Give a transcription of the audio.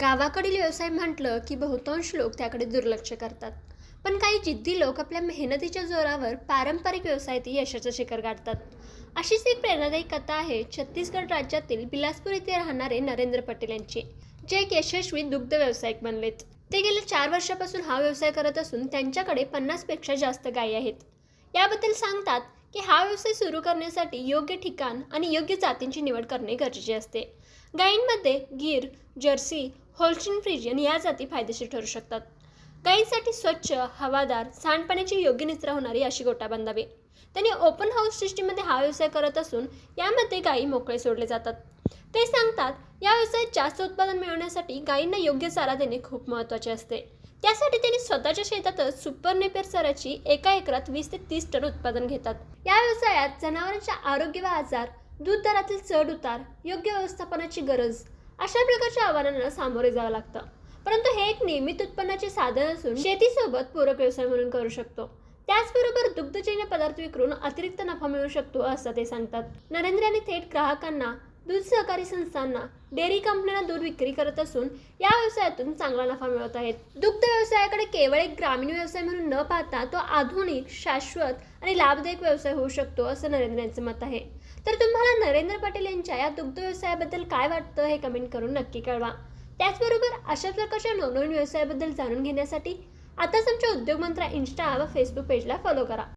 गावाकडील व्यवसाय म्हटलं की बहुतांश लोक त्याकडे दुर्लक्ष करतात. पण काही जिद्दी लोक आपल्या मेहनतीच्या जोरावर पारंपरिक व्यवसायात यशाचं शिखर गाठतात. अशीच एक प्रेरणादायी कथा आहे छत्तीसगड राज्यातील बिलासपूर येथे राहणारे नरेंद्र पटेल यांची जे एक यशस्वी दुग्ध व्यावसायिक बनलेत. ते गेल्या चार वर्षापासून हा व्यवसाय करत असून त्यांच्याकडे पन्नासपेक्षा जास्त गायी आहेत. याबद्दल सांगतात की हा व्यवसाय सुरू करण्यासाठी योग्य ठिकाण आणि योग्य जातींची निवड करणे गरजेचे असते. गायींमध्ये गीर जर्सी होल्स्टीन फ्रिजियन या जाती फायदेशीर ठरू शकतात. गायींसाठी स्वच्छ हवादार सांडपाण्याची योग्य निचरा होणारी अशी गोटा बांधावी. त्यांनी ओपन हाऊस सिस्टीममध्ये हा व्यवसाय करत असून यामध्ये गायी मोकळे सोडले जातात. ते सांगतात या व्यवसायात जास्त उत्पादन मिळवण्यासाठी गायींना योग्य चारा देणे खूप महत्त्वाचे असते. त्यासाठी त्यांनी स्वतःच्या शेतातच सुपर नेपेर चाराची एका एकरात वीस ते तीस टन उत्पादन घेतात. या व्यवसायात जनावरांच्या आरोग्य व आजार दूध दरातील चढ उतार योग्य व्यवस्थापनाची गरज अशा प्रकारच्या आव्हानांना सामोरे जावं लागतं. परंतु हे एक नियमित उत्पन्नाचे साधन असून शेतीसोबत पूरक व्यवसाय म्हणून करू शकतो. त्याचबरोबर दुग्धजन्य पदार्थ विकरून अतिरिक्त नफा मिळू शकतो असं ते सांगतात. नरेंद्र यांनी थेट ग्राहकांना दूध सहकारी संस्थांना डेअरी कंपन्यांना दूध विक्री करत असून या व्यवसायातून चांगला नफा मिळवत आहेत. दुग्ध व्यवसायाकडे केवळ एक ग्रामीण व्यवसाय म्हणून न पाहता तो आधुनिक शाश्वत आणि लाभदायक व्यवसाय होऊ शकतो असं नरेंद्र यांचं मत आहे. तर तुम्हाला नरेंद्र पटेल यांच्या या दुग्ध व्यवसायाबद्दल काय वाटतं हे कमेंट करून नक्की कळवा. त्याचबरोबर अशा प्रकारच्या नवनवीन व्यवसायाबद्दल जाणून घेण्यासाठी आताच आमच्या उद्योग मंत्रा इन्स्टा व फेसबुक पेजला फॉलो करा.